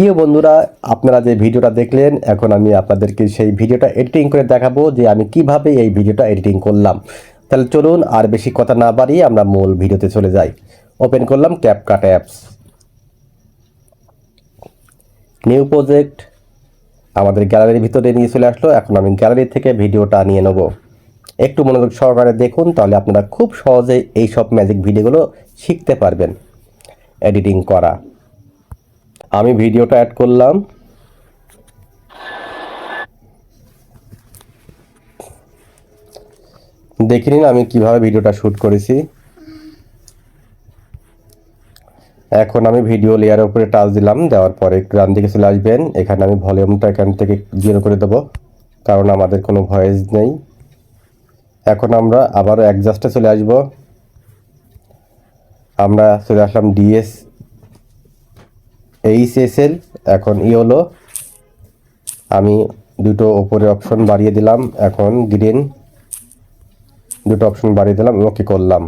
প্রিয় বন্ধুরা, আপনারা যে ভিডিওটা দেখলেন, এখন আমি আপনাদেরকে সেই ভিডিওটা এডিটিং করে দেখাবো যে আমি কীভাবে এই ভিডিওটা এডিটিং করলাম। তাহলে চলুন আর বেশি কথা না বাড়িয়ে আমরা মূল ভিডিওতে চলে যাই। ওপেন করলাম ক্যাপকাট অ্যাপস নিউ প্রজেক্ট আমাদের গ্যালারির ভিতরে নিয়ে চলে আসলো। এখন আমি গ্যালারি থেকে ভিডিওটা নিয়ে নেব। একটু মনোযোগ সহকারে দেখুন, তাহলে আপনারা খুব সহজেই এই সব ম্যাজিক ভিডিওগুলো শিখতে পারবেন। এডিটিং করা। আমি ভিডিওটা অ্যাড করলাম। দেখে নিন আমি কীভাবে ভিডিওটা শ্যুট করেছি। এখন আমি ভিডিও লেয়ারের উপরে টাচ দিলাম, দেওয়ার পরে ডান দিকে চলে আসবেন। এখানে আমি ভলিউমটা এখান থেকে জিরো করে দেবো, কারণ আমাদের কোনো ভয়েস নেই। এখন আমরা আবারও অ্যাডজাস্টে চলে আসব। আমরা চলে আসলাম ডিএস এইচএসএল এখন ই হলো, আমি দুটো ওপরে অপশন বাড়িয়ে দিলাম, এখন গ্রিন দুটো অপশন বাড়িয়ে দিলাম ওকে করলাম।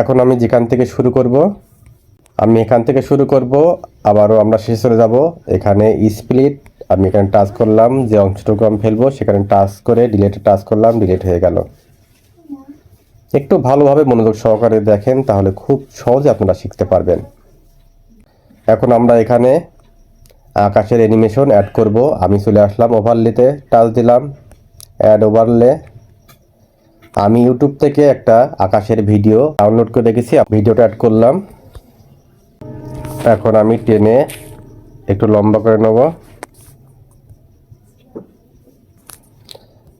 এখন আমি যেখান থেকে শুরু করব, আমি এখান থেকে শুরু করব, আবারও আমরা শেষ চলে যাব, এখানে স্প্লিট আমি এখানে টাচ করলাম, যে অংশটুকু আমি ফেলব, সেখানে টাচ করে ডিলেটে টাচ করলাম ডিলেট হয়ে গেল। একটু ভালোভাবে মনোযোগ সহকারে দেখেন, তাহলে খুব সহজে আপনারা শিখতে পারবেন। এখন আমরা এখানে আকাশের অ্যানিমেশন অ্যাড করব। আমি চলে আসলাম ওভারলেতে টাচ দিলাম অ্যাড ওভারলে আমি ইউটিউব থেকে একটা আকাশের ভিডিও ডাউনলোড করে রেখেছি ভিডিওটা অ্যাড করলাম। এখন আমি টেনে একটু লম্বা করে নেব।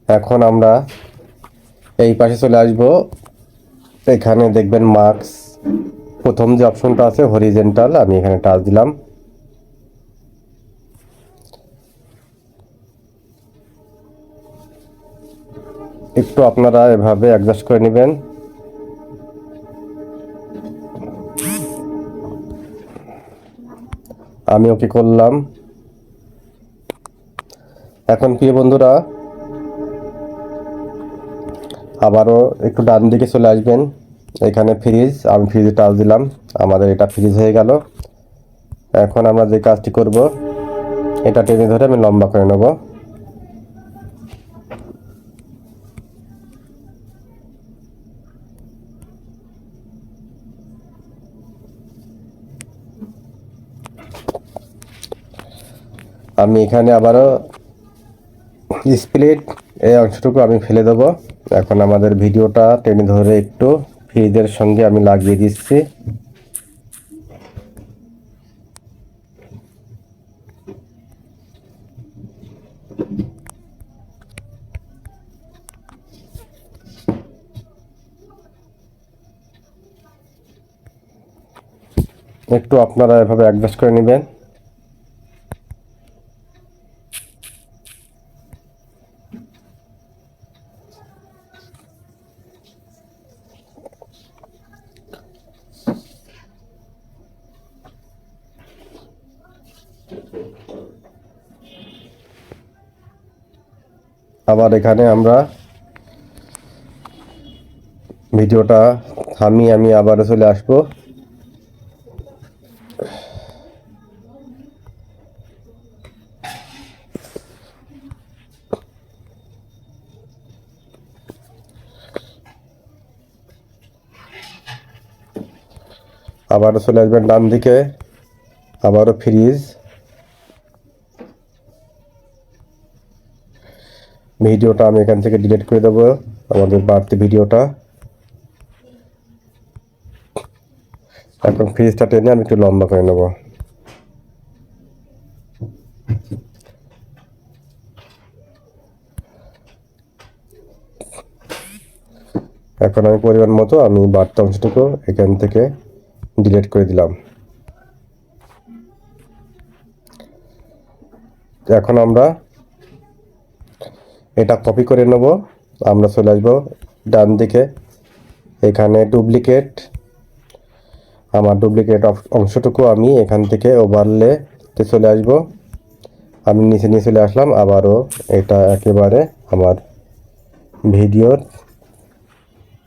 এখন আমরা এই পাশে চলে আসব। এখানে দেখবেন মার্কস প্রথম যে অপশনটা আছে হরিজেন্টাল আমি এখানে টাচ দিলাম। একটু আপনারা এভাবে অ্যাডজাস্ট করে নেবেন। আমি ওকে করলাম। এখন প্রিয় বন্ধুরা, আবারও একটু ডান দিকে চলে আসবেন। এখানে ফ্রিজ আমি ফ্রিজে টাচ দিলাম, আমাদের এটা ফ্রিজ হয়ে গেল। এখন আমরা যে কাজটি করব, এটা টেনে ধরে আমি লম্বা করে নেব। আমি এখানে আবারও স্প্লিট এই অংশটুকু আমি ফেলে দেব। এখন আমাদের ভিডিওটা টেনে ধরে একটু ফ্রিজের সঙ্গে আমি লাগিয়ে দিচ্ছি। একটু আপনারা এভাবে অ্যাডজাস্ট করে নেবেন। আবার এখানে আমরা ভিডিওটা থামিয়ে আমি আবারও চলে আসব। আবারও চলে আসবেন ডান দিকে আবারও ফ্রিজ। ভিডিওটা আমি এখান থেকে ডিলিট করে দেবো, আমাদের বাড়তি ভিডিওটা। এখন ফ্রিজটা টেনে আমি একটু লম্বা করে নেব। এখন আমি পরিমাণ মতো আমি বাড়তি অংশটুকু এখান থেকে ডিলিট করে দিলাম। এখন আমরা এটা কপি করে নেব। আমরা চলে আসব ডান দিকে। এখানে ডুপ্লিকেট আমার ডুপ্লিকেট অংশটুকু আমি এখান থেকে ওভারলেতে চলে আসব। আমি নিচে নিয়ে চলে আসলাম, আবারও এটা একেবারে আমার ভিডিওর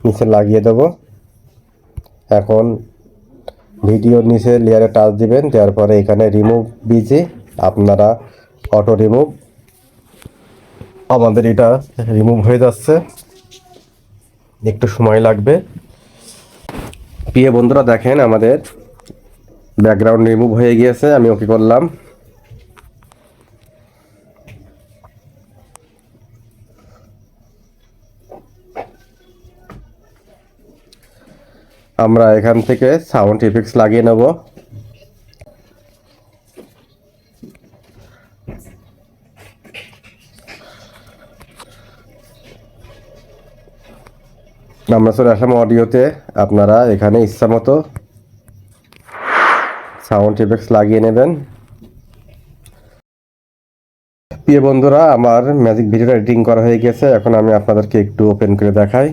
নিচে লাগিয়ে দেব। এখন ভিডিওর নিচে লেয়ারে টাচ দিবেন, দেওয়ার পরে এখানে রিমুভ বিজি আপনারা অটো রিমুভ আমাদের এটা রিমুভ হয়ে যাচ্ছে। একটু সময় লাগবে। প্রিয় বন্ধুরা, দেখেন আমাদের ব্যাকগ্রাউন্ড রিমুভ হয়ে গিয়েছে, আমি ওকে করলাম। আমরা এখান থেকে সাউন্ড ইফেক্টস লাগিয়ে নেব। আমরা চলে আসলাম অডিওতে। আপনারা এখানে ইচ্ছা মতো সাউন্ড ইফেক্টস লাগিয়ে নেবেন। প্রিয় বন্ধুরা, আমার ম্যাজিক ভিডিওটা এডিটিং করা হয়ে গেছে। এখন আমি আপনাদেরকে একটু ওপেন করে দেখাই।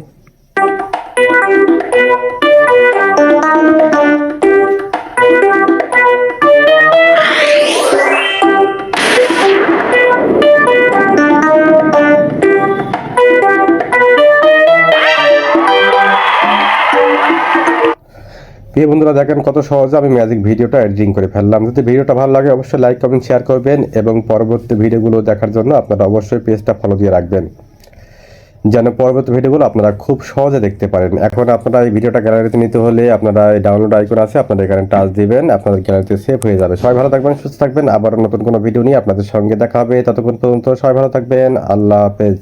প্রিয় বন্ধুরা, দেখেন কত সহজে আমি ম্যাজিক ভিডিওটা এডিটিং করে ফেললাম। যদি ভিডিওটা ভালো লাগে, অবশ্যই লাইক কমেন্ট শেয়ার করবেন এবং পরবর্তী ভিডিওগুলো দেখার জন্য আপনারা অবশ্যই পেজটা ফলো দিয়ে রাখবেন। যেন পরবর্তী ভিডিওগুলো আপনারা খুব সহজে দেখতে পারেন। এখন আপনারা এই ভিডিওটা গ্যালারিতে নিতে হলে আপনারা এই ডাউনলোড আইকন আছে, আপনারা এখানে টাচ দিবেন, আপনাদের গ্যালারিতে সেভ হয়ে যাবে। সবাই ভালো থাকবেন, সুস্থ থাকবেন। আবার নতুন কোনো ভিডিও নিয়ে আপনাদের সঙ্গে দেখা হবে। ততক্ষণ পর্যন্ত সবাই ভালো থাকবেন। আল্লাহ হাফেজ।